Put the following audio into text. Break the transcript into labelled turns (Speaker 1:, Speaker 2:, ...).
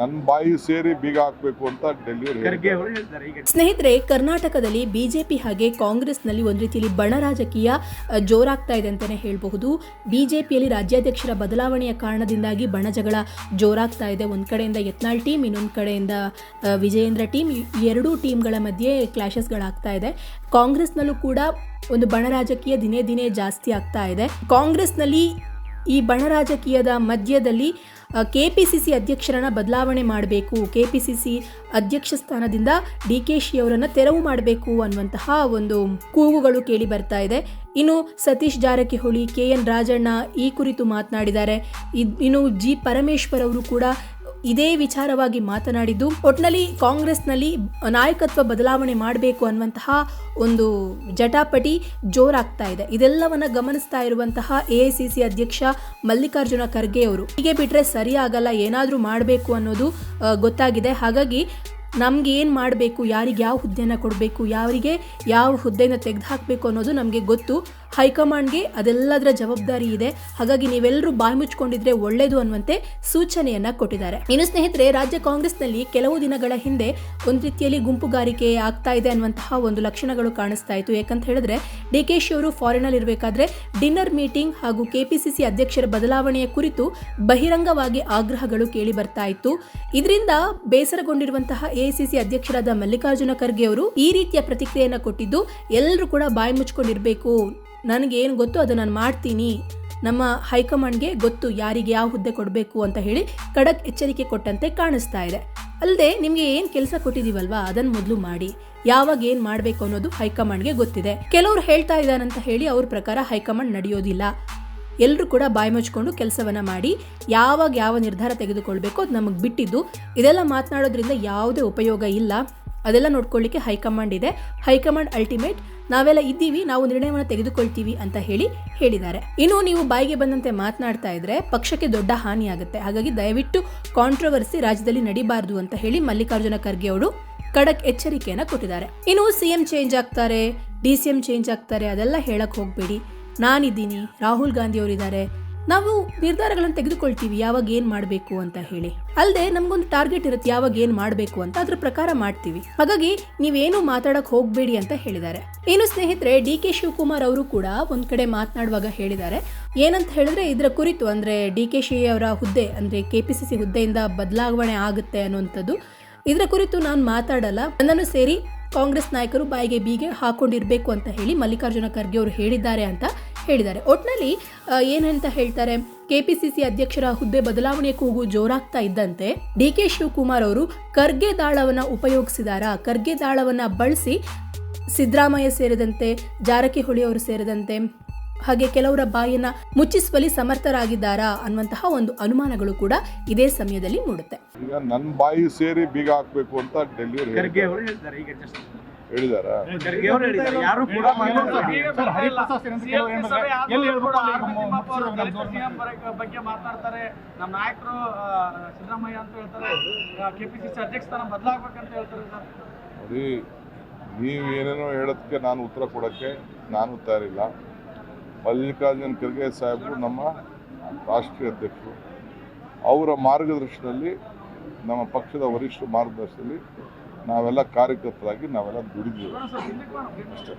Speaker 1: ನನ್ನ ಬಾಯಿ ಸೇರಿ ಬೀಗ ಹಾಕಬೇಕು ಅಂತ
Speaker 2: ಸ್ನೇಹಿತರೆ ಕರ್ನಾಟಕದಲ್ಲಿ ಬಿಜೆಪಿ ಹಾಗೆ ಕಾಂಗ್ರೆಸ್ನಲ್ಲಿ ಒಂದು ರೀತಿಯಲ್ಲಿ ಬಣ ರಾಜಕೀಯ ಜೋರಾಗ್ತಾ ಇದೆ ಅಂತಲೇ ಹೇಳಬಹುದು. ಬಿಜೆಪಿಯಲ್ಲಿ ರಾಜ್ಯಾಧ್ಯಕ್ಷರ ಬದಲಾವಣೆಯ ಕಾರಣದಿಂದಾಗಿ ಬಣ ಜಗಳ ಜೋರಾಗ್ತಾ ಇದೆ. ಒಂದು ಕಡೆಯಿಂದ ಯತ್ನಾಳ್ ಟೀಮ್ ಇನ್ನೊಂದು ಕಡೆಯಿಂದ ವಿಜಯೇಂದ್ರ ಟೀಮ್ ಎರಡೂ ಟೀಮ್ಗಳ ಮಧ್ಯೆ ಕ್ಲಾಶಸ್ಗಳಾಗ್ತಾ ಇದೆ. ಕಾಂಗ್ರೆಸ್ನಲ್ಲೂ ಕೂಡ ಒಂದು ಬಣ ರಾಜಕೀಯ ದಿನೇ ದಿನೇ ಜಾಸ್ತಿ ಆಗ್ತಾ ಇದೆ. ಕಾಂಗ್ರೆಸ್ನಲ್ಲಿ ಈ ಬಣರಾಜಕೀಯದ ಮಧ್ಯದಲ್ಲಿ ಕೆ ಪಿ ಸಿ ಸಿ ಅಧ್ಯಕ್ಷರನ್ನು ಬದಲಾವಣೆ ಮಾಡಬೇಕು ಕೆ ಪಿ ಸಿ ಸಿ ಅಧ್ಯಕ್ಷ ಸ್ಥಾನದಿಂದ ಡಿ ಕೆ ಶಿ ಅವರನ್ನು ತೆರವು ಮಾಡಬೇಕು ಅನ್ನುವಂತಹ ಒಂದು ಕೂಗುಗಳು ಕೇಳಿ ಬರ್ತಾ ಇದೆ. ಇನ್ನು ಸತೀಶ್ ಜಾರಕಿಹೊಳಿ, ಕೆ ಎನ್ ರಾಜಣ್ಣ ಈ ಕುರಿತು ಮಾತನಾಡಿದ್ದಾರೆ. ಇನ್ನು ಜಿ ಪರಮೇಶ್ವರ್ ಅವರು ಕೂಡ ಇದೇ ವಿಚಾರವಾಗಿ ಮಾತನಾಡಿದ್ದು, ಒಟ್ನಲ್ಲಿ ಕಾಂಗ್ರೆಸ್ನಲ್ಲಿ ನಾಯಕತ್ವ ಬದಲಾವಣೆ ಮಾಡಬೇಕು ಅನ್ನುವಂತಹ ಒಂದು ಜಟಾಪಟಿ ಜೋರಾಗ್ತಾ ಇದೆ. ಇದೆಲ್ಲವನ್ನ ಗಮನಿಸ್ತಾ ಇರುವಂತಹ ಎಐಸಿಸಿ ಅಧ್ಯಕ್ಷ ಮಲ್ಲಿಕಾರ್ಜುನ ಖರ್ಗೆ ಅವರು. ಹೀಗೆ ಬಿಟ್ರೆ ಸರಿ ಏನಾದರೂ ಮಾಡಬೇಕು ಅನ್ನೋದು ಗೊತ್ತಾಗಿದೆ. ಹಾಗಾಗಿ ನಮ್ಗೆ ಏನು ಮಾಡಬೇಕು, ಯಾರಿಗೆ ಯಾವ ಹುದ್ದೆನ ಕೊಡಬೇಕು, ಯಾರಿಗೆ ಯಾವ ಹುದ್ದೆನ ತೆಗೆದು ಹಾಕಬೇಕು ಅನ್ನೋದು ನಮಗೆ ಗೊತ್ತು. ಹೈಕಮಾಂಡ್ಗೆ ಅದೆಲ್ಲದರ ಜವಾಬ್ದಾರಿ ಇದೆ. ಹಾಗಾಗಿ ನೀವೆಲ್ಲರೂ ಬಾಯಿ ಮುಚ್ಕೊಂಡಿದ್ರೆ ಒಳ್ಳೇದು ಅನ್ನುವಂತೆ ಸೂಚನೆಯನ್ನ ಕೊಟ್ಟಿದ್ದಾರೆ. ಇನ್ನು ಸ್ನೇಹಿತರೆ, ರಾಜ್ಯ ಕಾಂಗ್ರೆಸ್ನಲ್ಲಿ ಕೆಲವು ದಿನಗಳ ಹಿಂದೆ ಒಂದು ರೀತಿಯಲ್ಲಿ ಗುಂಪುಗಾರಿಕೆ ಆಗ್ತಾ ಇದೆ ಅನ್ನುವಂತಹ ಒಂದು ಲಕ್ಷಣಗಳು ಕಾಣಿಸ್ತಾ ಇತ್ತು. ಯಾಕಂತ ಹೇಳಿದ್ರೆ ಡಿ ಕೆ ಶಿ ಅವರು ಫಾರಿನಲ್ಲಿ ಇರಬೇಕಾದ್ರೆ ಡಿನ್ನರ್ ಮೀಟಿಂಗ್ ಹಾಗೂ ಕೆಪಿಸಿಸಿ ಅಧ್ಯಕ್ಷರ ಬದಲಾವಣೆಯ ಕುರಿತು ಬಹಿರಂಗವಾಗಿ ಆಗ್ರಹಗಳು ಕೇಳಿ ಬರ್ತಾ ಇತ್ತು. ಇದರಿಂದ ಬೇಸರಗೊಂಡಿರುವಂತಹ ಎಐಸಿಸಿ ಅಧ್ಯಕ್ಷರಾದ ಮಲ್ಲಿಕಾರ್ಜುನ ಖರ್ಗೆ ಅವರು ಈ ರೀತಿಯ ಪ್ರತಿಕ್ರಿಯೆಯನ್ನು ಕೊಟ್ಟಿದ್ದು ಎಲ್ಲರೂ ಕೂಡ ಬಾಯಿ ಮುಚ್ಕೊಂಡಿರಬೇಕು ನನಗೆ ಏನು ಗೊತ್ತು ಅದು ನಾನು ಮಾಡ್ತೀನಿ. ನಮ್ಮ ಹೈಕಮಾಂಡ್ಗೆ ಗೊತ್ತು ಯಾರಿಗೆ ಯಾವ ಹುದ್ದೆ ಕೊಡಬೇಕು ಅಂತ ಹೇಳಿ ಖಡಕ್ ಎಚ್ಚರಿಕೆ ಕೊಟ್ಟಂತೆ ಕಾಣಿಸ್ತಾ ಇದೆ. ಅಲ್ಲದೆ ನಿಮಗೆ ಏನು ಕೆಲಸ ಕೊಟ್ಟಿದ್ದೀವಲ್ವಾ ಅದನ್ನು ಮೊದಲು ಮಾಡಿ. ಯಾವಾಗ ಏನು ಮಾಡಬೇಕು ಅನ್ನೋದು ಹೈಕಮಾಂಡ್ಗೆ ಗೊತ್ತಿದೆ. ಕೆಲವರು ಹೇಳ್ತಾ ಇದ್ದಾರಂತ ಹೇಳಿ ಅವ್ರ ಪ್ರಕಾರ ಹೈಕಮಾಂಡ್ ನಡೆಯೋದಿಲ್ಲ. ಎಲ್ಲರೂ ಕೂಡ ಬಾಯಿ ಮುಚ್ಕೊಂಡು ಕೆಲಸವನ್ನ ಮಾಡಿ ಯಾವಾಗ ಯಾವ ನಿರ್ಧಾರ ತೆಗೆದುಕೊಳ್ಬೇಕು ಅದು ನಮಗೆ ಬಿಟ್ಟಿದ್ದು. ಇದೆಲ್ಲ ಮಾತನಾಡೋದ್ರಿಂದ ಯಾವುದೇ ಉಪಯೋಗ ಇಲ್ಲ. ಅದೆಲ್ಲ ನೋಡ್ಕೊಳ್ಳಿಕ್ಕೆ ಹೈಕಮಾಂಡ್ ಇದೆ. ಹೈಕಮಾಂಡ್ ಅಲ್ಟಿಮೇಟ್, ನಾವೆಲ್ಲ ಇದ್ದೀವಿ, ನಾವು ನಿರ್ಣಯವನ್ನು ತೆಗೆದುಕೊಳ್ತೀವಿ ಅಂತ ಹೇಳಿ ಹೇಳಿದ್ದಾರೆ. ಇನ್ನು ನೀವು ಬಾಯಿಗೆ ಬಂದಂತೆ ಮಾತನಾಡ್ತಾ ಇದ್ರೆ ಪಕ್ಷಕ್ಕೆ ದೊಡ್ಡ ಹಾನಿ ಆಗುತ್ತೆ. ಹಾಗಾಗಿ ದಯವಿಟ್ಟು ಕಾಂಟ್ರವರ್ಸಿ ರಾಜ್ಯದಲ್ಲಿ ನಡಿಬಾರದು ಅಂತ ಹೇಳಿ ಮಲ್ಲಿಕಾರ್ಜುನ ಖರ್ಗೆ ಅವರು ಖಡಕ್ ಎಚ್ಚರಿಕೆಯನ್ನ ಕೊಟ್ಟಿದ್ದಾರೆ. ಇನ್ನು ಸಿಎಂ ಚೇಂಜ್ ಆಗ್ತಾರೆ, ಡಿ ಸಿ ಎಂ ಚೇಂಜ್ ಆಗ್ತಾರೆ, ಅದೆಲ್ಲ ಹೇಳಕ್ ಹೋಗ್ಬೇಡಿ. ನಾನಿದ್ದೀನಿ, ರಾಹುಲ್ ಗಾಂಧಿ ಅವರಿದ್ದಾರೆ ನಾವು ನಿರ್ಧಾರಗಳನ್ನು ತೆಗೆದುಕೊಳ್ತೀವಿ, ಯಾವಾಗ ಏನು ಮಾಡಬೇಕು ಅಂತ ಹೇಳಿ. ಅಲ್ಲದೆ ನಮಗೊಂದು ಟಾರ್ಗೆಟ್ ಇರುತ್ತೆ, ಯಾವಾಗ ಏನು ಮಾಡಬೇಕು ಅಂತ ಅದ್ರ ಪ್ರಕಾರ ಮಾಡ್ತೀವಿ. ಹಾಗಾಗಿ ನೀವೇನು ಮಾತಾಡಕ್ ಹೋಗಬೇಡಿ ಅಂತ ಹೇಳಿದ್ದಾರೆ. ಇನ್ನು ಸ್ನೇಹಿತರೆ ಡಿ ಕೆ ಶಿವಕುಮಾರ್ ಅವರು ಕೂಡ ಒಂದ್ ಕಡೆ ಮಾತನಾಡುವಾಗ ಹೇಳಿದ್ದಾರೆ. ಏನಂತ ಹೇಳಿದ್ರೆ, ಇದರ ಕುರಿತು ಅಂದ್ರೆ ಡಿ ಕೆ ಶಿ ಅವರ ಹುದ್ದೆ, ಅಂದ್ರೆ ಕೆ ಪಿ ಸಿ ಸಿ ಹುದ್ದೆಯಿಂದ ಬದಲಾವಣೆ ಆಗುತ್ತೆ ಅನ್ನುವಂಥದ್ದು, ಇದರ ಕುರಿತು ನಾನು ಮಾತಾಡಲ್ಲ. ನನ್ನನ್ನು ಸೇರಿ ಕಾಂಗ್ರೆಸ್ ನಾಯಕರು ಬಾಯಿಗೆ ಬೀಗೆ ಹಾಕೊಂಡಿರ್ಬೇಕು ಅಂತ ಹೇಳಿ ಮಲ್ಲಿಕಾರ್ಜುನ ಖರ್ಗೆ ಅವರು ಹೇಳಿದ್ದಾರೆ ಅಂತ ಹೇಳಿದ್ದಾರೆ. ಒಟ್ನಲ್ಲಿ ಏನಂತ ಹೇಳ್ತಾರೆ ಕೆಪಿಸಿಸಿ ಅಧ್ಯಕ್ಷರ ಹುದ್ದೆ ಬದಲಾವಣೆ ಕೂಗು ಜೋರಾಗ್ತಾ ಇದ್ದಂತೆ ಡಿ ಕೆ ಶಿವಕುಮಾರ್ ಅವರು ಖರ್ಗೆ ದಾಳವನ್ನ ಉಪಯೋಗಿಸಿದಾರಾ? ಖರ್ಗೆ ದಾಳವನ್ನ ಬಳಸಿ ಸಿದ್ದರಾಮಯ್ಯ ಸೇರಿದಂತೆ ಜಾರಕಿಹೊಳಿ ಅವರು ಸೇರಿದಂತೆ ಹಾಗೆ ಕೆಲವರ ಬಾಯನ್ನ ಮುಚ್ಚಿಸುವಲ್ಲಿ ಸಮರ್ಥರಾಗಿದ್ದಾರಾ ಅನ್ನುವಂತಹ ಒಂದು ಅನುಮಾನಗಳು ಕೂಡ ಇದೇ ಸಮಯದಲ್ಲಿ ಮೂಡುತ್ತೆ.
Speaker 1: ಈಗ ನನ್ನ ಬಾಯಿ ಸೇರಿ ಬೀಗ ಹಾಕಬೇಕು ಅಂತ ಡೆಲ್ಲಿಯವರು ಹೇಳಿದಾರ?
Speaker 3: ಯಾರು ಕೂಡ
Speaker 4: ಬಗ್ಗೆ ಮಾತನಾಡ್ತಾರೆ ನಮ್ಮ ನಾಯಕರು ಸಿದ್ದರಾಮಯ್ಯ ಅಂತ ಹೇಳ್ತಾರೆ. ಕೆಪಿಸಿಸಿ ಅಧ್ಯಕ್ಷ ಸ್ಥಾನ ಬದಲಾಗ್ಬೇಕಂತ ಹೇಳ್ತಾರೆ ಸರ್.
Speaker 1: ನೋಡಿ ನೀವು ಏನೇನೋ ಹೇಳೋದಕ್ಕೆ ನಾನು ಉತ್ತರ ಕೊಡೋಕ್ಕೆ ನಾನು ತಯಾರಿಲ್ಲ. ಮಲ್ಲಿಕಾರ್ಜುನ್ ಖರ್ಗೆ ಸಾಹೇಬ್ರು ನಮ್ಮ ರಾಷ್ಟ್ರೀಯ ಅಧ್ಯಕ್ಷರು. ಅವರ ಮಾರ್ಗದರ್ಶನದಲ್ಲಿ ನಮ್ಮ ಪಕ್ಷದ ವರಿಷ್ಠ ಮಾರ್ಗದರ್ಶನದಲ್ಲಿ ನಾವೆಲ್ಲ ಕಾರ್ಯಕರ್ತರಾಗಿ ನಾವೆಲ್ಲ
Speaker 4: ಬರೋಣ.
Speaker 1: ಅಷ್ಟೇ